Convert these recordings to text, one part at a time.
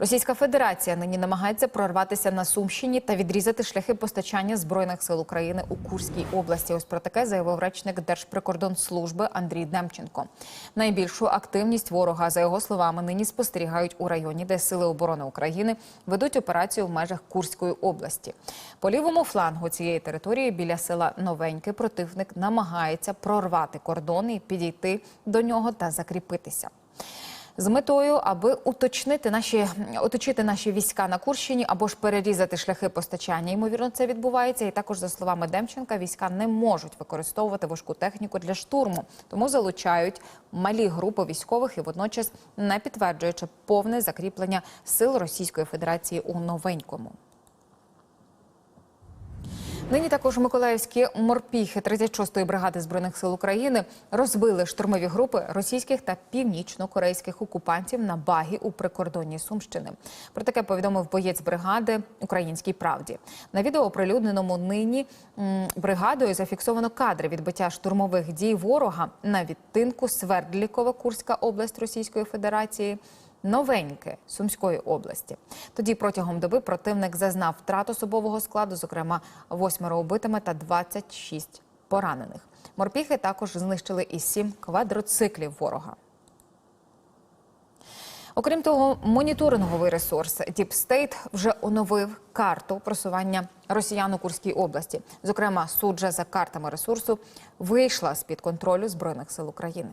Російська Федерація нині намагається прорватися на Сумщині та відрізати шляхи постачання збройних сил України у Курській області. Ось про таке заявив речник Держприкордонслужби Андрій Демченко. Найбільшу активність ворога, за його словами, нині спостерігають у районі, де сили оборони України ведуть операцію в межах Курської області. По лівому флангу цієї території біля села Новеньке противник намагається прорвати кордон і підійти до нього та закріпитися. З метою, аби уточнити наші оточити наші війська на Курщині або ж перерізати шляхи постачання. Ймовірно, це відбувається. І також за словами Демченка, війська не можуть використовувати важку техніку для штурму, тому залучають малі групи військових і водночас не підтверджуючи повне закріплення сил Російської Федерації у новенькому. Нині також миколаївські морпіхи 36-ї бригади збройних сил України розбили штурмові групи російських та північно-корейських окупантів на багі у прикордонні Сумщини. Про таке повідомив боєць бригади Українській правді. На відео оприлюдненому нині бригадою зафіксовано кадри відбиття штурмових дій ворога на відтинку Свердлікова, Курська область Російської Федерації. Новеньке Сумської області. Тоді протягом доби противник зазнав втрат особового складу, зокрема восьмеро убитими та 26 поранених. Морпіхи також знищили і сім квадроциклів ворога. Окрім того, моніторинговий ресурс State вже оновив карту просування росіян у Курській області. Зокрема, суджа за картами ресурсу вийшла з під контролю збройних сил України.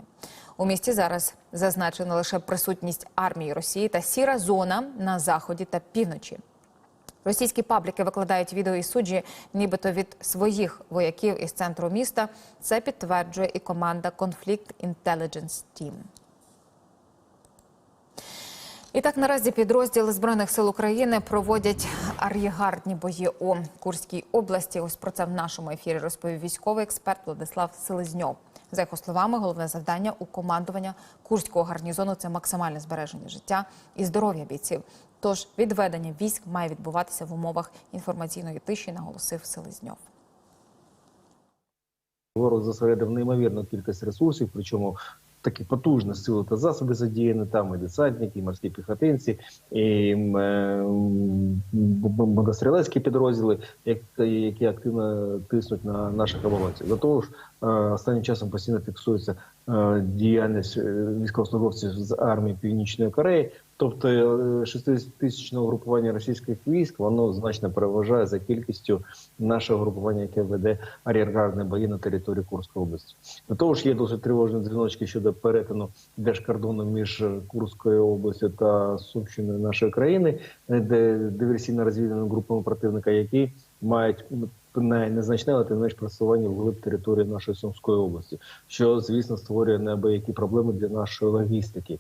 У місті зараз зазначено лише присутність армії Росії та сіра зона на заході та півночі. Російські пабліки викладають відео із суджі, нібито від своїх вояків із центру міста. Це підтверджує і команда Conflict Intelligence Team. І так наразі підрозділи збройних сил України проводять ар'єгардні бої у Курській області. Ось про це в нашому ефірі розповів військовий експерт Владислав Селезньов. За його словами, головне завдання у командування курського гарнізону це максимальне збереження життя і здоров'я бійців. Тож відведення військ має відбуватися в умовах інформаційної тиші, наголосив Селезньов. Ворог зосередив неймовірну кількість ресурсів, причому такі потужні сили та засоби задіяні там і десантники, і морські піхотинці, і м, е, підрозділи, які, активно тиснуть на наших оборонців. До того ж, е, останнім часом постійно фіксується е, діяльність військовослужбовців з армії Північної Кореї. Тобто 60-тисячного групування російських військ воно значно переважає за кількістю нашого групування, яке веде ар'єргардні бої на території Курської області. До того ж, є досить тривожні дзвіночки щодо перетину держкордону між Курською областю та Сумщиною нашої країни, де диверсійно-розвідувальними групами противника, які мають не незначне, але тим не менш просування вглиб території нашої Сумської області, що звісно створює неабиякі проблеми для нашої логістики.